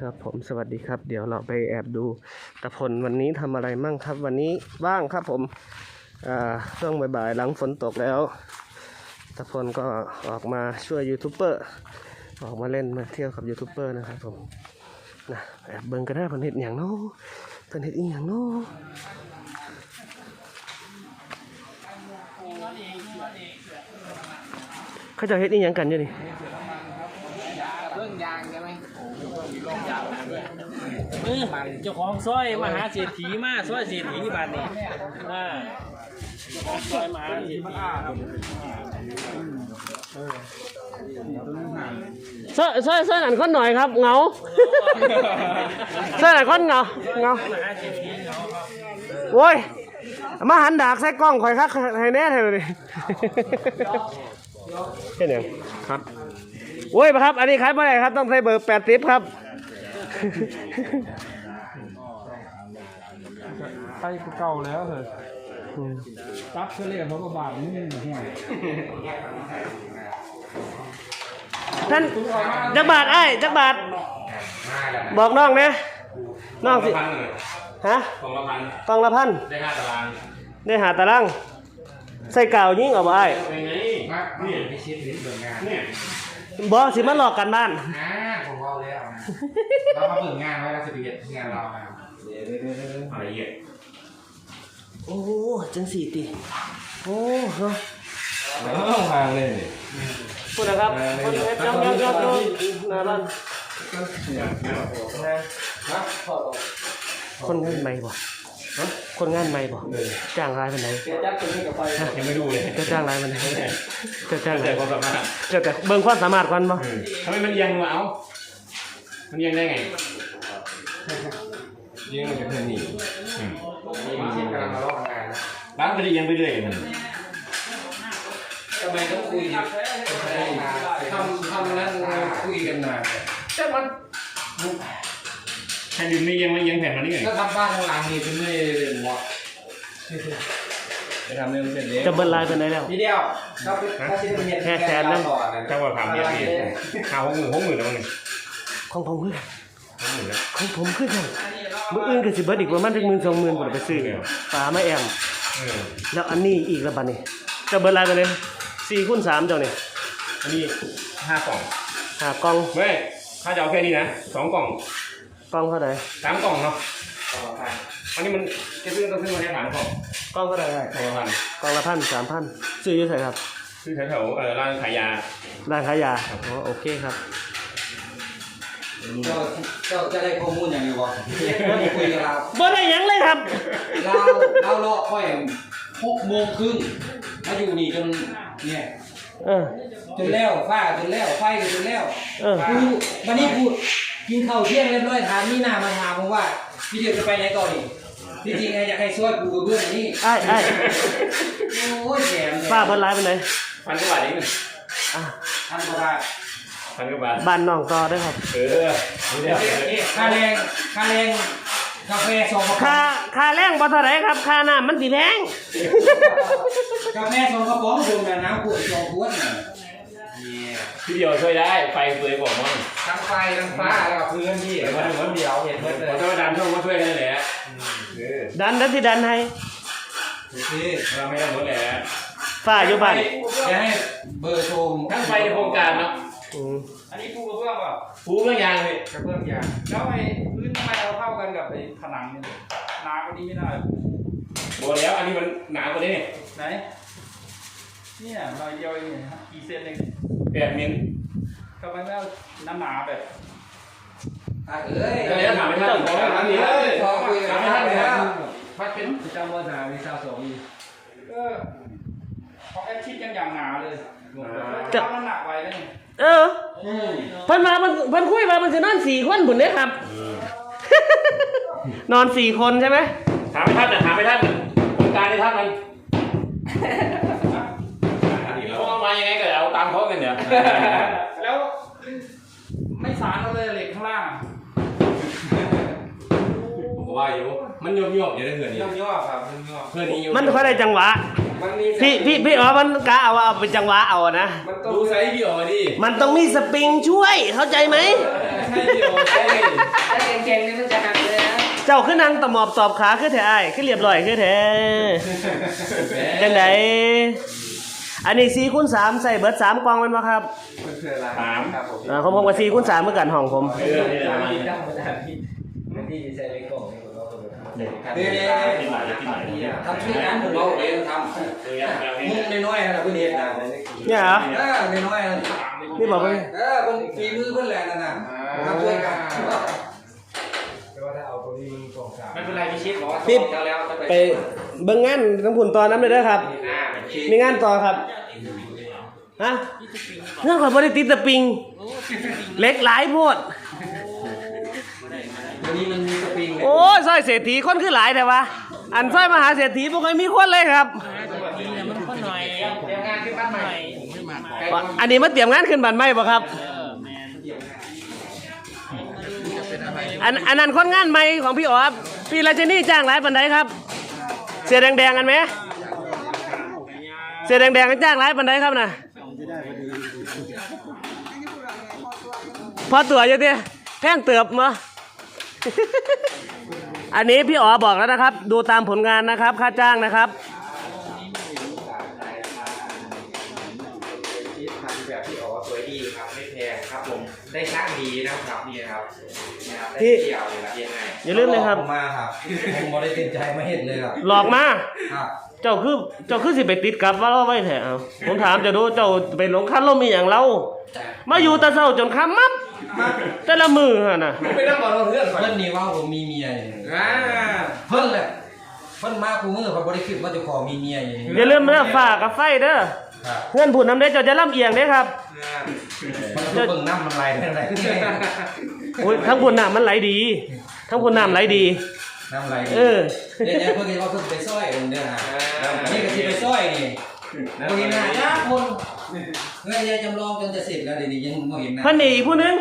ครับผมสวัสดีครับ เดี๋ยวเราไปแอบดูตะพลวันนี้ทำอะไรมั่งครับ วันนี้ว่างครับผมช่วงบ่ายๆหลังฝนตกแล้วตะพลก็ออกมาช่วยยูทูบเบอร์ออกมาเล่นมาเที่ยวกับยูทูบเบอร์นะครับผมนะแอบเบิ่งกันได้ผลเห็ดอย่างเน้อผลเห็ดอีอย่างเน้อเขาจะเห็ดอีหยังกันอยู่นี่ เรื่องยางใช่ไหม เออเจ้าของซอยมหาเศรษฐีมาซอยเศรษฐีบัดนี้อ่าเจ้าของซอยมหาเศรษฐีเสื้อเสื้อเสื้อหนันคนหน่อยครับเหงาเสื้อหนันคนเหงาเหงาโว้ยมาหันดากใส่กล้องข่อยคักให้แน่เถอะดิแค่นี้ครับโว้ยครับ อันนี้ขายเมื่อไหร่ครับ ต้องใส่เบอร์แปดสิบครับ ไปกูเก่าแล้วเหรอจับเฉลี่ยเขาก็บาทนี่ห่วยท่านจักบาทไอ้ายจักบาท บอกน้องนะน้องสิพันเลยฮะสองละพันกองละพันได้ห้าตารางได้หาตารางใส่กาวยิงเอาบ่ไอ้าย เป็นไงนี่ไม่ชิดนิดเดินงานเนี่ย บอสิมาหลอกกันบ้าน อ่าผมว่าแล้วนะเรามาเปิดงานไว้แล้วสิบเอ็ดงานเราอะอะไรเงี้ยโอ้จังสี่ตีโอ้เนาะทางเลยพูดนะครับคนเฮ็ดจังจังจังจังหน้าบ้านคนงานใหม่บ่ คนงานใหม่บ่จ้างรายเป็นไหนยังไม่ดูเลยจะจ้างรายเป็นไหนจะจ้างแต่รายความสามารถจะแต่เบิ่งความสามารถก่อนบ่ทำไมมันยังวะเอ้ามันยังได้ไงยังมันจะเพื่อนหนีกำลังมาลอกงานบ้านมันจะยังไปเรื่อยมันทำไมต้องคุยทำทำนั้นคุยกันนานแต่มัน แผ่นดินนี่ยังไม่ยังแผ่นมันนี่ไงก็ทำบ้านข้างหลังนี่เป็นไม่เหมาะไปทำเรื่องเสร็จแล้วจะเบิ่งรายเป็นไหนแล้วพี่เดียวถ้าถ้าชิ้นเป็นเห็ดแค่แสนนึงเจ้าว่าถามเนี่ยพี่ข่าวหกหมื่นหกหมื่นแล้วมั้งของผมคือกันหกหมื่นแล้วของผมคือกันมื้ออื่นก็สิเบิดอีกประมาณจักหมื่นสองหมื่นบ่ได้ไปซื้อปลามาแอมเออแล้วอันนี้อีกแล้วบัดนี้จะเบิดรายไปเลย4คูณ3เจ้านี่อันนี้ห้ากล่องหากล่องไม่ถ้าจะเอาแค่นี้นะสองกล่องก ล่องเท่าไหร่สามกล่องเนาะอันนี้มันจะซื้อต้องซื้อมาแค่สามกล่องกล่องเท่าไหร่สองละพันกล่องละพันสามพันซื้ออยู่ไสครับซื้อแถวๆเออร้านขายยา ร้านขายยาอ๋อโอเคครับ เจ้าเจ้าจะได้ข้อมูลอย่างไรวะไม่คุยกับเราบ่ได้หยังเลยครับ เราเราเลาะค่อยหกโมงครึ่งมาอยู่นี่จนเนี่ยเออ จนแล้วฟ้าจนแล้วไฟก็จนแล้วเออ กูวันนี้กู กินข้าวเที่ยงเรียบร้อยถามนี่นามาถามผมว่าพี่เดียวจะไปไหนก่อนนี่ที่จริงไงอยากให้ช่วยกูกับเพื่อนนี่ไอ้ไอ้โอ้ยแถมป้าเพิ่นร้ายไปไหนพันกว่าบาทเองอะทำกระบาดพันกว่าบาทบ้านน้องต่อได้อครับ เออนี่เดียวค่าแรงค่าแรงกาแฟสองกระป๋ค่าองค่าแรงบ่เท่าไหร่ครับ ค่าน้ำมันสิแพง กาแฟสองกระป๋องรวมกับน้ำขวดสองขวดน่ะพี่เดียวช่วยได้ไฟเฟยบอกมั่ง ทั้งไฟทั้งฟ้าแล้วก็พื้นที่เดี๋ยวมาดูคนเดียวเห็นเพื่อนเลยถ้ามาดันช่องมาช่วยกันแหละเออดันดันสิดันให้โอเคเราไม่ได้หมดแหละฝ้าอยู่บ้านจะให้เบอร์โทรทั้งไฟในโครงการเนาะอืมอันนี้ปูกระเบื้องเปล่าฟูเรื่องยางเลยกระเบื้องยางแล้วไอ้พื้นทำไมเราเท่ากันกับไอ้ผนังเนี่ยหนากว่านี้ไม่ได้บอกแล้วอันนี้มันหนากว่านี้นี่ไหนเนี่ยเราเดียวเองเนี่ยฮะกี่เซนเองแปดมิลทำ ไมไม่เอาหนาๆแบบอะเอ้ยก็เลยถามไม่ทันบอกถามนี่เลยพอคุยกัถานมไม่ทันเลยครับมันเป็นจำว่าสาวิชาสองอีเออของแอดชิดยังอย่างหนาเลยทำมันหนักไว้เลยเออเพิ่นมาเพิ่นเพิ่นคุยมามันสินอนสี่คนพุ่นเด้ครับ นอนสี่คนใช่ไหมถามไม่ทันแต่ถามไม่ทันโครงการที่ทันมันเขาเอามายังไงก็เอาตามเขากันเนี่ยแล้วไม่สารเราเลยเหล็กข้างล่างผมว่าอยู่มันยบยบอยู่ได้เงินนี้ย่อมย่อครับย่อมย่อเพื่อนนี้อยู่มันค่อยได้จังหวะ มันมีพี่พี่พี่อ๋อมันกะเอาเอาเป็นจังหวะเอาอะนะ มันต้องดูไซส์พี่ออกมาดิมันต้องมีสปริงช่วยเข้าใจไหม ใช่พี่ออกใช่แข็งนี่มันจะหักเลยนะเจ้าขึ้นนั่งตะหมอบตอบขาคือแท้อ้ายคือเรียบร้อยคือแท้จังได อันนี้4คูณ3ใส่เบิด3กล่องแม่นบ่ครับคืออะไรสามครับผมอ่าของผมก็4คูณ3เหมือนกันห้องผมเออนี่แหละมาที่ตั้งมาจากที่ที่ใส่ในกล่องนี่ผมก็เปิดนี่ที่ไหนที่ไหนทำช่วยกันผมเอาเองทำมุกน้อยๆนะเพื่อนเห็นนะเนี่ยเหรอเออน้อยๆนะนี่บอกว่าเออเพื่อนฝีมือเพื่อนแรงนั่นน่ะทำช่วยกันไม่เป็นไรพี่ชิดบอกว่าพี่แล้วแล้วจะไปไป เบิ่งงานทั้งผุนตอนนั้นเลยเด้อครับหน้าเป็นชิดมีงานต่อครับ ฮะเรื่องของบริติดตะปิง เล็กหลายโพด วันนี้มันมีสปริงเลยโอ้ยซอยเศรษฐีคนคือหลายแต่ว่า อันซอยมหาเศรษฐีบ่เคยมีคนเลยครับ มันก็หน่อยเตรียมงานขึ้นบ้านใหม่อันนี้มาเตรียมงานขึ้นบันไม่บ่ครับ อันอันนั้นคนงานใหม่ของพี่อ๋อพี่ราชนีจ้างหลายปันไดครับ เสื้อแดงๆกันไหมเสื้อแดงๆกันจ้างหลายปันไดครับนะพอตัวอยู่ดิแพงเติบมาอันนี้พี่อ๋อบอกแล้วนะครับ ดูตามผลงานนะครับ ค่าจ้างนะครับ ได้ช่างดีนะครับนี่ครับนะครับได้ที่เที่ยวเลยนะยังไงอย่าลืมเลยครับ ผมมาครับผมบริสุทธิ์ใจไม่เห็นเลยครับหลอกมา ครับเจ้าคือเจ้าคือสิไปติดกับว่าเราไว้แถวผมถามจะดูเจ้าไปหลงคันลมมีอย่างเรา มาอยู่แตะเช้าจนค่ำมับแต่ละมือฮะน่ะไม่ต้องบอกเราเพื่อนก่อนเพิ่นนี่ว่าผมมีเมียอยู่อ่าเพิ่นแหละเพิ่นมาคูมือเขาบริสุทธิ์ว่าเจะขอมีเมียอยู่อย่าลืมเด้อฝากกับไฟเด้อ ครับเพื่อนพูดน้ำเด้อเจ้าจะล่ำเอียงเด้อครับ มันคือเบิ่งน้ำมันไหลอะไรโอ้ยทั้งพูดน้ำมันไหลดี ทั้งพูดน้ำไหลดี น้ำไหลเออเนี่ยเนี่ยเพิ่นเห็นว่าเพิ่นไปซอยเองเด้อนะนี่ก็สิไปซอยนี่บ่เห็นหน้าจ้าคนเงินยายจำลองจนจะเสร็จแล้วเดี๋ยวนี้ยังบ่เห็นหน้าพันนี่อีกผู้หนึง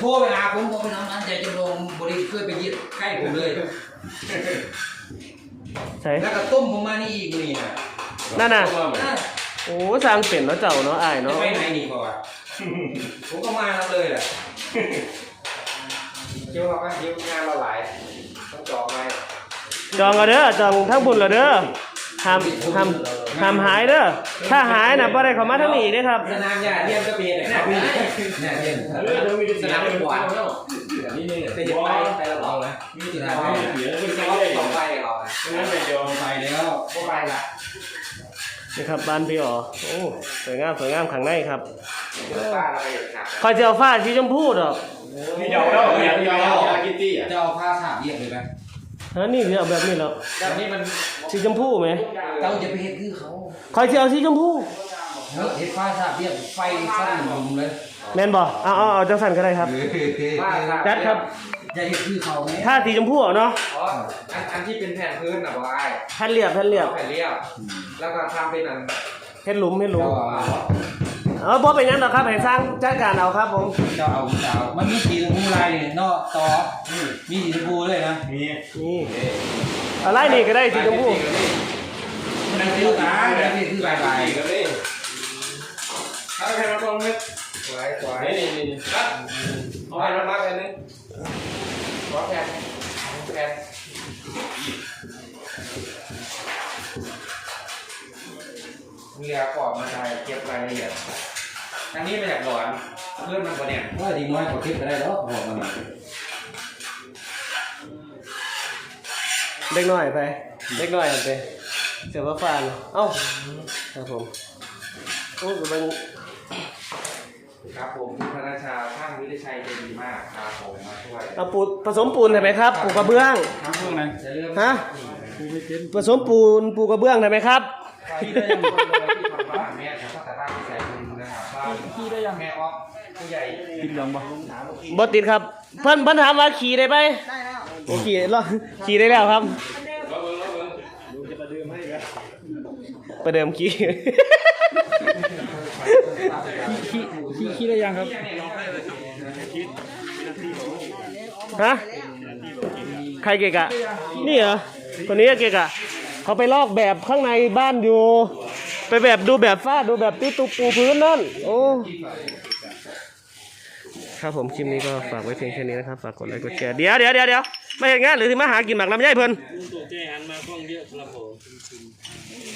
โทรไปหาผมผมไปทำงานใจจำลองบริเคยไปเยียดใกล้ผมเลยใช่แล้วก็ต้มผมมานี่อีกนี่นะนั่นน่ะ อะ โอ้สร้างเป็นเนาะเจ้าเนาะอายจะเนาะไปไหนนี่ก่อนผมก็มาแล้วเลยแหละเที่ยวเราก็เที่ยวงานเราหลายต้องจองไว้จองเอาเด้อจองทั้งบุญละเด้อห้ามห้ามห้ามหายเด้อถ้าหายน่ะบ่ได้เข้ามาทางนี้เด้อครับสนามหญ้าเทียมก็เปลี่ยนเนี่ยเนี่ยเทียมสนามเป็นหวานนี่นี่ไปจะไปไปแล้วเอานะสนามเอาหญ้าเดี๋ยวไปซ้อมต่อไปเรานะงั้นไปยอมไปแล้วพวกไปละ นี่ครับบ้านพี่อ๋อโอ้สวยงามสวยงามข้างในครับป้าเราไปอีกครับคอยจะเอาฟ้าสีชมพูดอกพี่ยอมแล้วพี่ยอมแล้วกิตตี้อะจะเอาผ้าสาบเยียบเลยไหมฮะนี่เอาแบบนี้แล้วแบบนี้มันสีชมพูไหมเราจะไปเห็นคือเขาคอยจะเอาสีชมพูเฮ้ยเห็นผ้าสาบเยียบไฟสั้นลุมเลยแม่นบ่เอาเอาเอาจังสันก็ได้ครับป้าครับจัดครับจะเห็นคือเขาไหมถ้าสีชมพูเอาเนาะ อ๋ออันอันที่เป็นแผ่นพื้นนะบอกไอ้แผ่นเรียบแผ่นเรียบแผ่นเรียบ แล้วก็ทำเป็นอันเฮ็ดหลุมเฮ็ดหลุมเจ้าเอาเออบ่เป็นหยังดอกครับให้สร้างจัดการเอาครับผม เจ้าเอาเจ้ามันมีสีชมพูลายเนี่ยนอกต่อมีสีชมพูเลยนะมีนี่อะไรนี่ก็ได้สีชมพูมันคือตามันคือลายลายกันเลยถ้าแผ่นมาตรงนี้สวยสวยนี่นี่นี่เอาแผ่นมามาแผ่นนึงขอแผ่นแผ่น เรียกรอบมาได้เก็บรายละเอียดอันนี้มาจากหลอนเพื่อนมันประเด็นว่าดีน้อยกว่าคลิปก็ได้แล้วบอกมันเด็กน้อยไปเด็กน้อยเอาไปเสือฟ้าฟ้าเนาะเอ้าครับผมโอ้ยมันครับผมคุณธนชาช่างวิทยชัยใจดีมากครับผมมาช่วยเอาปูนผสมปูนได้ไหมครับปูกระเบื้องทำเรื่องไหนจะเริ่มฮะผสมปูนปูกระเบื้องได้ไหมครับที่ได้ยังคนเลยที่ทำบ้านแม่ครับตั้งแต่บ้านที่ใส่บุญนะครับบ้านที่ได้ยังแม่ออฟผู้ใหญ่กินยังบ่บ่ติดครับ เพิ่นเพิ่นถามว่าขี่ได้ไหมได้แล้วโอ้ขี่รอขี่ได้แล้วครับประเดิมขี่ขี้ขี้ได้ยังครับฮะ ใครเกะกะ นี่เหรอตัวนี้เกะกะ เขาไปลอกแบบข้างในบ้านอยู่ ไปแบบดูแบบฟ้าดูแบบที่ตูปูพื้นนั่น โอ้ครับผมคลิปนี้ก็ฝากไว้เพียงแค่นี้นะครับ ฝากกดไลค์กดแชร์เดี๋ยวเดี๋ยวเดี๋ยวเดี๋ยวไม่เห็นงานหรือที่มาหากินหมักลำไยเพิ่น